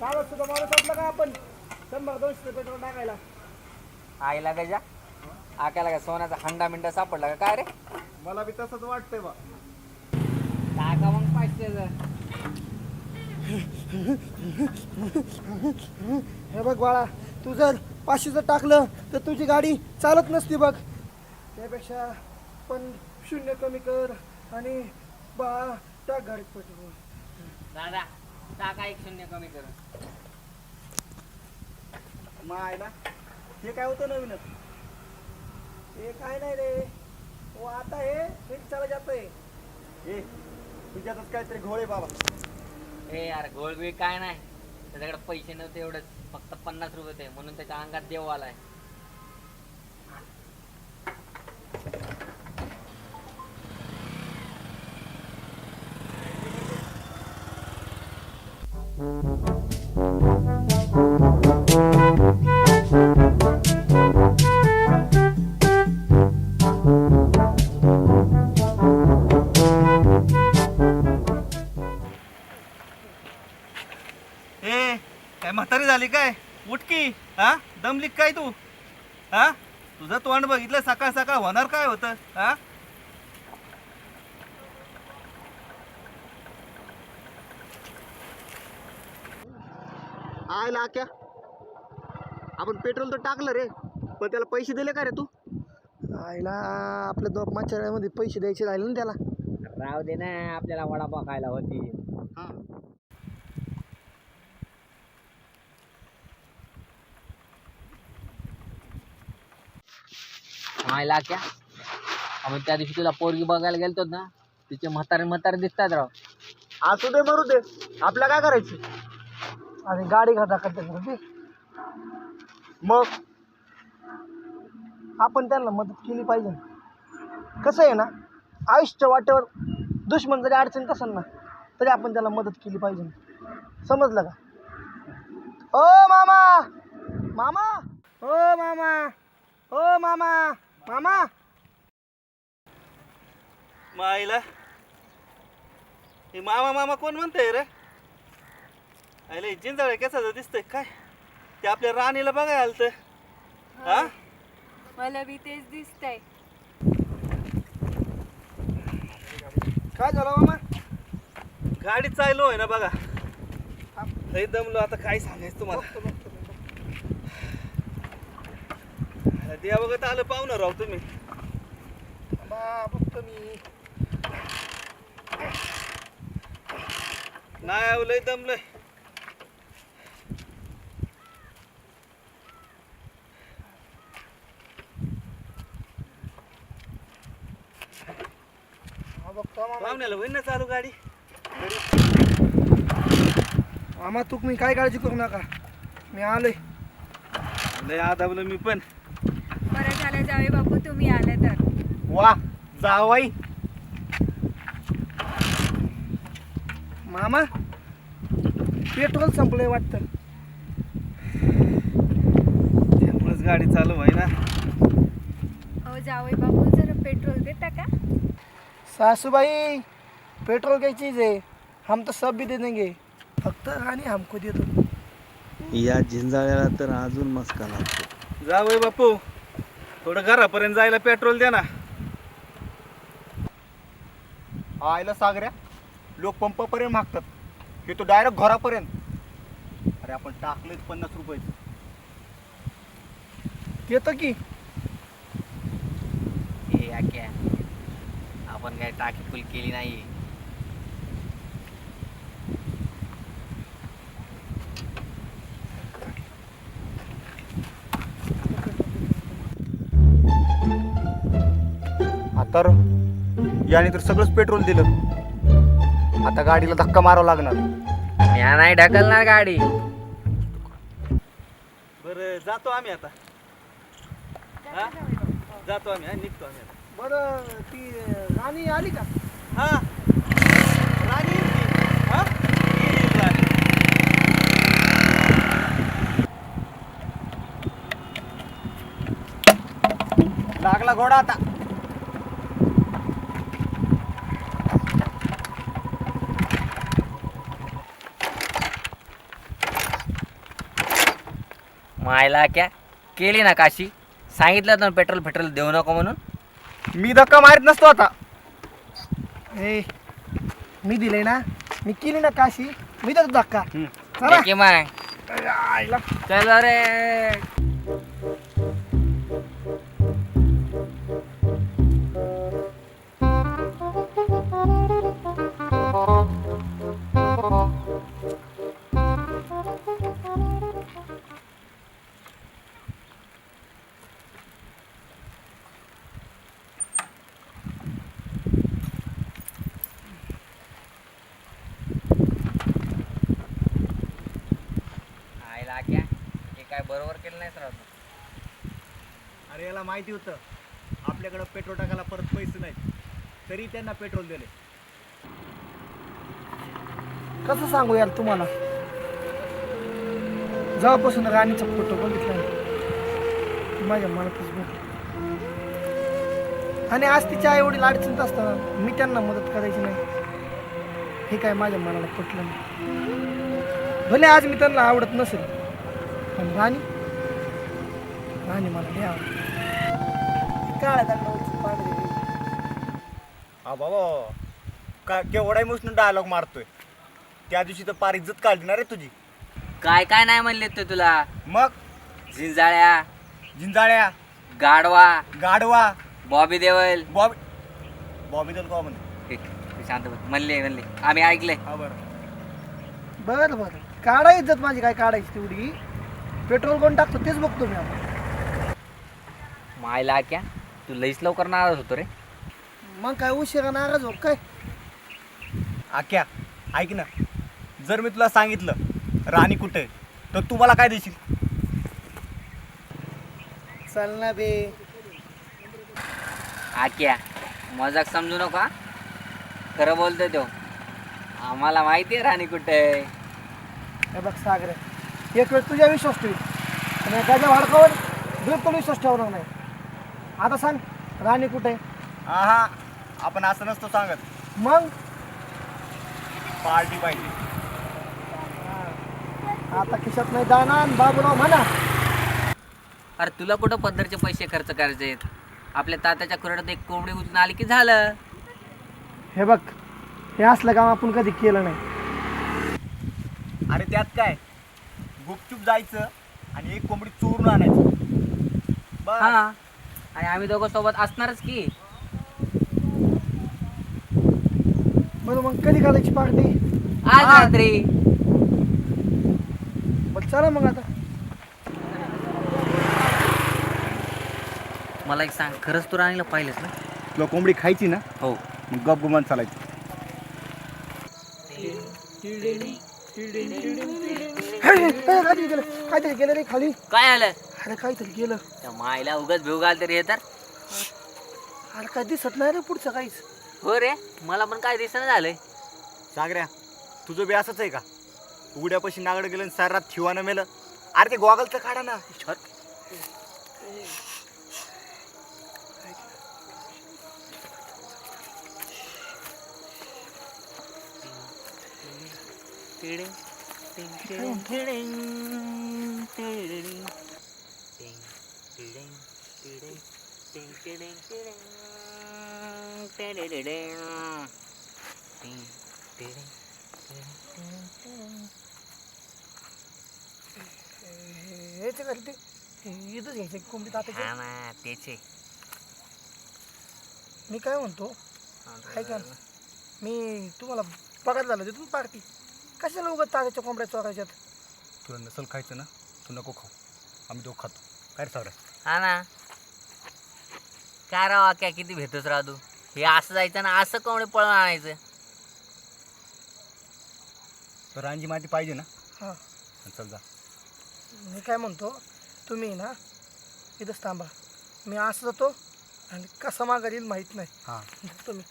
माणूस आपला का आपण? शंभर दोनशे पेट्रोल टाकायला. आईला गजा आकायला का सोन्याचा हंडा मिंडा सापडला का? काय रे? मला बी तसंच वाटतंय बा. टाका मग पाचशेचं हे बघ बाळा तू जर पाचशेचं टाकलं तर तुझी गाडी चालत नसती बघ. त्यापेक्षा पण शून्य कमी कर आणि बा टाक गाडीत पेट्रोल दादा टाका एक शून्य कमी करून मायला हे काय होतं नवीनच? हे काय नाही रे. हो आता हे फिट चालत जात आहे. तुझ्यातच काहीतरी घोळे बाबा. ए यार गोळगुळी काय नाही. त्याच्याकडे पैसे नव्हते एवढंच. फक्त पन्नास रुपये होते. म्हणून त्याच्या अंगात देव आलाय. ए काय म्हातारी झाली काय? उठकी हा? दमली काय तू? हा? तुझं तोंड बघितलं सकाळ सकाळ होणार काय होतं? हा? आय लाक्या आपण पेट्रोल तर टाकलं रे पण त्याला पैसे दिले का रे तू? आईला आपल्या दोन मागच्या पैसे द्यायचे राहिले ना त्याला. राव दे ना आपल्याला वडापाव खायला होती. मायला क्या आपण त्या दिवशी तुला पोरगी बघायला गेलतो ना तिचे म्हातारे म्हातारे दिसतात राव. असू दे मरू दे. आपल्या काय करायचं? आणि गाडी खाता करते मग आपण त्यांना मदत केली पाहिजे. कसं आहे ना आयुष्य वाटेवर दुश्मन जरी अडचणीत असेल ना तरी आपण त्याला मदत केली पाहिजे. समजलं का? ओ मामा! मामा! ओ मामा! ओ मामा! मामा! माईला. हे मामा मामा कोण म्हणतंय रे? अरे जिंजाळे कसाचं दिसतंय? काय? ते आपल्या राणीला बघायला आलत. हा? मला बी तेच दिसतंय. काय झालं मामा? गाडी चाललो आहे ना बघा. लई दमलो आता काय सांगायचं तुम्हाला? द्या बघत आलं पाहुणं राव तुम्ही. बा बघतो मी. नाही अहो, लय दमलंय हा बघतो मामा पाहुण्याला होईन ना चालू गाडी. मामा तू मी काय काळजी करू नका. मी आलोय. लय आदावलं मी पण. बरं झालं जावे बापू तुम्ही आले तर. वा जावाई. मामा पेट्रोल संपलंय वाटतं. त्यामुळेच गाडी चालू आहे ना. अहो जावे बापू जरा पेट्रोल देता का? सासूबाई पेट्रोल क्या चीज़ है हम तो सब भी दे देंगे। फक्त आणि हमको दे दो। या झिंजाळ्याला तर अजून मस्का लागतो. जावय बापू थोडं घरापर्यंत जायला पेट्रोल द्या ना. आयला सागऱ्या लोक पंपापर्यंत मागतात. हे तो डायरेक्ट घरापर्यंत. अरे आपण टाकलेच पन्नास रुपये. देतं की. हे आक्या आपण काय टाकी फुल केली नाही आता र याने तर सगळंच पेट्रोल दिलं आता गाडीला धक्का मारावा लागणार या नाही ढकलणार गाडी बरं जातो आम्ही आता हा? जातो आम्ही हा, निघतो आम्ही आता बरं ती राणी आली का हा राणी येईल की? हा? येईल, येईल राणी. लागला घोडा आता मायला क्या? केली ना काशी? सांगितलं ना पेट्रोल पेट्रोल देऊ नको म्हणून? मी धक्का मारत नसतो आता. ए मी दिले ना? मी केली ना काशी? मी देतो धक्का. चला. दे की मग. आईला. चल रे. अरे याला माहिती होतं आपल्याकडं पेट्रोल टाकायला परत पैसे नाहीत. तरी त्यांना पेट्रोल दिले कसं सांगू यार तुम्हाला? जेव्हापासून राणीचा फोटो बघितला माझ्या मनातच बघ. आणि आज तिच्या आई वडील अडचणीत असताना मी त्यांना मदत करायची नाही. हे काय माझ्या मनाला पटलं नाही. भले आज मी त्यांना आवडत नसेल पण राणी राणी मला हे आवडते. काळ्या दंडावरची पांढरी. हा बाबा का केवढा इमोशनल डायलॉग मारतोय. त्या दिवशी तर पार इज्जत काढली ना रे तुझी. काय काय नाही म्हणले ते तुला? मग? झिंजाळ्या जिंजाळ्या. गाडवा गाडवा बॉबी देवल. बॉबी बॉबी दल का म्हणे हे, तू शांत बस. म्हणले म्हणले. आम्ही ऐकले हा बरं. बरं बरं. काढा इज्जत माझी काय काढायची तेवढी. पेट्रोल कोण टाकतो तेच बघतो मी आता मायला क्या तू लईच लवकर नाराज होतो रे. मग काय उशिरा नाराज हो काय? आक्या ऐक ना. जर मी तुला सांगितलं राणी कुठे आहे, तर तू मला काय देशील? चल ना बे. आक्या मजाक समजू नका खरं बोलतोय तो. आम्हाला माहिती आहे राणी कुठे आहे. हे बघ सागर एक वेळ तुझ्या विश्वास ठेवी. पण एखाद्या वाडकावर बिलकुल विश्वास ठेवणार नाही. आता सांग राणी कुठे आहे? हा आपण असं नसतो सांगत. मग? पार्टी पाहिजे. आता खिशात नाही दाना आणि बाबूराव म्हणा. अरे तुला कुठं पद्धरचे पैसे खर्च करायचे आहेत? आपल्या तात्याच्या कुरड्यात एक कोंबडी उचलून आली की झालं? हे बघ हे असलं काम आपण कधी केलं नाही. आणि त्यात काय? गुपचूप जायचं आणि एक कोंबडी चोरून आणायचं. बस. हा. आणि आम्ही दोघं सोबत असणारच की. बरं मग कधी करायची पार्टी? आज रात्री. बरं चला मग आता. मला एक सांग खरंच तू राणीला पाहिलंच ना? तुला कोंबडी खायची ना हो. मग गप गुमान चालायची. हे, हे, हे, काहीतरी गेलं रे खाली? काय आलं? अरे काहीतरी गेलं. त्या मायला उगाच भिव घाल तरी हे तर. अरे काय दिसत नाही रे पुढचं काहीच. हो रे मला पण काय दिसणं झालंय. सागऱ्या तुझं बी असंच आहे का? उघड्यापाशी नागड गेलं आणि सारा रात ठिवानं मेलं. अरे ते गॉगलचं काढा ना. हेच करते इथंच घ्यायचं कोंबडी तात्याची ना तेच आहे मी काय म्हणतो मी तुम्हाला पगार झाला देतो पार्टी कशाला उगत तात्याच्या कोंबड्या चोरायच्यात तुला नसल खायचं ना तू नको खाऊ आम्ही दोघं खातो काय रे सागऱ्या हा ना काय राव क्या किती भेटतोच राव तू? हे असं जायचं ना असं कोंबडी पळून आणायचं. तर रांजी माती पाहिजे ना? हां. चल जा. मी काय म्हणतो तुम्ही ना इथंच थांबा. मी असं जातो आणि कसा माघार येईल माहीत नाही. हां. तुम्ही.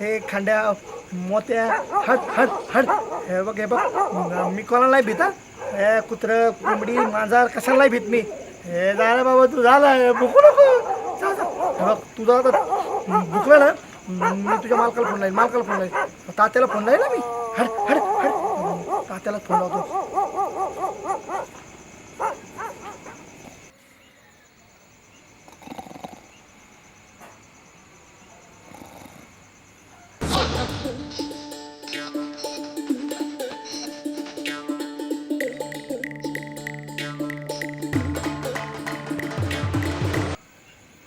हे खांड्या मोत्या हट हट हट. हे बघ हे बघ. मी कोणाला नाही भीत हे? कुत्रं कोंबडी मांजार कशाला नाही भीत मी. हे झालं बाबा तू झाला भुकू नको. जा, हे बघ तुझा आता. भुकलं ना मी तुझ्या मालकाला फोन लाईल मालकाला फोन लाईल तात्याला फोन लाईल ना मी. हट हट हट. तात्याला फोन लावतो.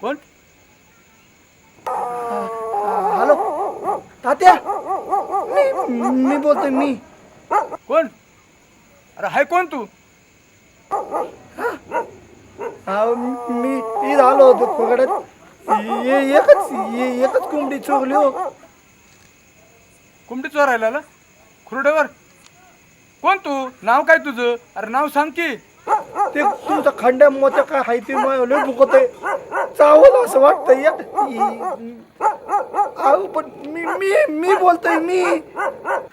कोण? हॅलो? तात्या? मी मी बोलतोय मी. कोण? अरे हाय कोण तू? अहो, मी इथं आलो होतो खोगड्यात एकच एकच कोंबडी चोरली हो. कुंबडी चोरायला आला? खुरड्यावर? कोण तू? नाव काय तुझं? अरे नाव सांग की. ते तुमचा खंड्या मोत्या काय हाय ते लय आहे. चावलं असं या- अहो पण मी मी मी बोलतोय मी.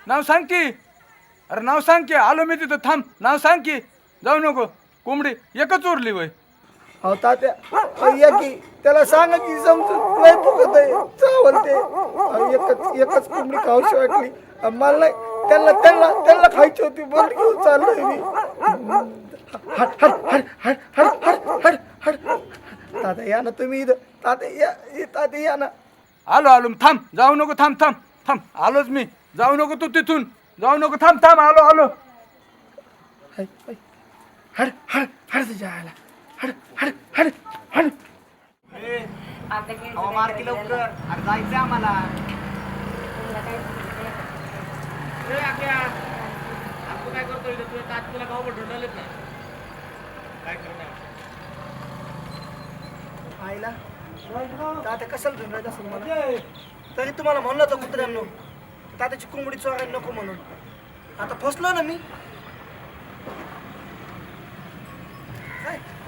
नाव सांग की. अरे नाव सांग की. आलो मी तिथं. थांब. नाव सांग की. जाऊ नको. कोंबडी एकच उरली वय. अहो तात्या की त्याला सांगा की समजून लय दुखत आहे चावलते. एकच एकच कोंबडी खाऊशी वाटली. मला नाही त्यांना त्यांना त्यांना खायची होती बरं घेऊन चाललोय मी. हट हट हट हट हट हट हट हट. तात्या या ना तुम्ही इथं. तात्या या तात्या या ना. आलो आलो थांब जाऊ नको थांब थांब थांब. आलोच मी. जाऊ नको तू तिथून. जाऊ नको थांब थांब आलो आलो. हाय, हाय. हट हट हट लवकर. अरे जायचं आम्हाला. तू काय करतोय? इथं? तुझ्या तात तुला गाव आलेत ना. काय करणार? आईला? तात्या कशाला घेऊन राहायचं असेल मला तरी तुम्हाला म्हणलं होतं कुत्र्यांनो तात्याची कोंबडी चोरायला नको म्हणून. आता फसलो ना मी?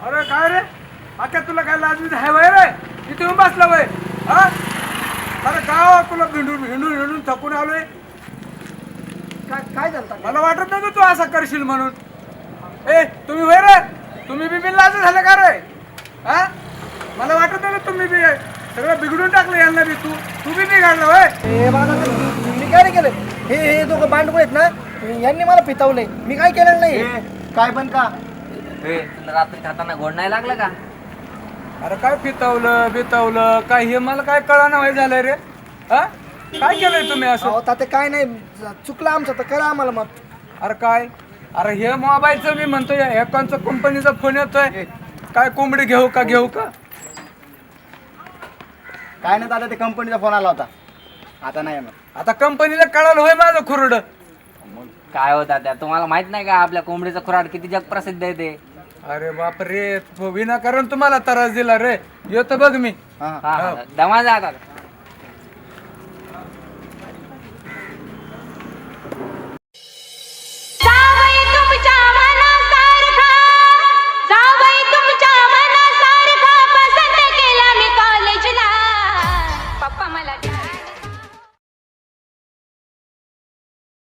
अरे काय रे? आता तुला काय लाज आहे वय रे? किती येऊन बसला वय. हा? अरे गाव तुला भिंडून हिंडून हिंडून थकून आलोय? काय काय झालं? मला वाटत नव्हतं तू असं करशील म्हणून. ए तुम्ही वय रे? तुम्ही बी बिन लाज झालं का रे? हा? मला वाटत नव्हतं तुम्ही बी सगळं बिघडून टाकलं यांना बी तू. तू बी बिघडलं वय. हे मी काय नाही केलं? हे हे दोघं बांडगुळ आहेत ना? यांनी मला पितवलंय. मी काय केलं नाही? काय पण का? ए तुला रात्री खाताना गोड नाही लागलं का? अरे काय पितवलं बितवलं काय हे मला काय कळाना वय झालंय रे? हा? काय केलंय तुम्ही असं? अहो तात्या काय नाही चुकलं आमचं तर करा आम्हाला मग अरे काय? अरे हे मोबाईलचं मी म्हणतोय हे कोणचं कंपनीचा फोन येतोय. काय कोंबडी घेऊ का घेऊ का? काय नाही दादा ते कंपनीचा फोन आला होता. आता नाही येणार. आता कंपनीला कळालं होय माझं खुरड. काय होता त्या तुम्हाला माहीत नाही का आपल्या कोंबडीचं खुराड किती जगप्रसिद्ध आहे ते? अरे बाप रे विनाकारण तुम्हाला त्रास दिला रे. येतो बघ मी. हा हा हा. दमा जा आता.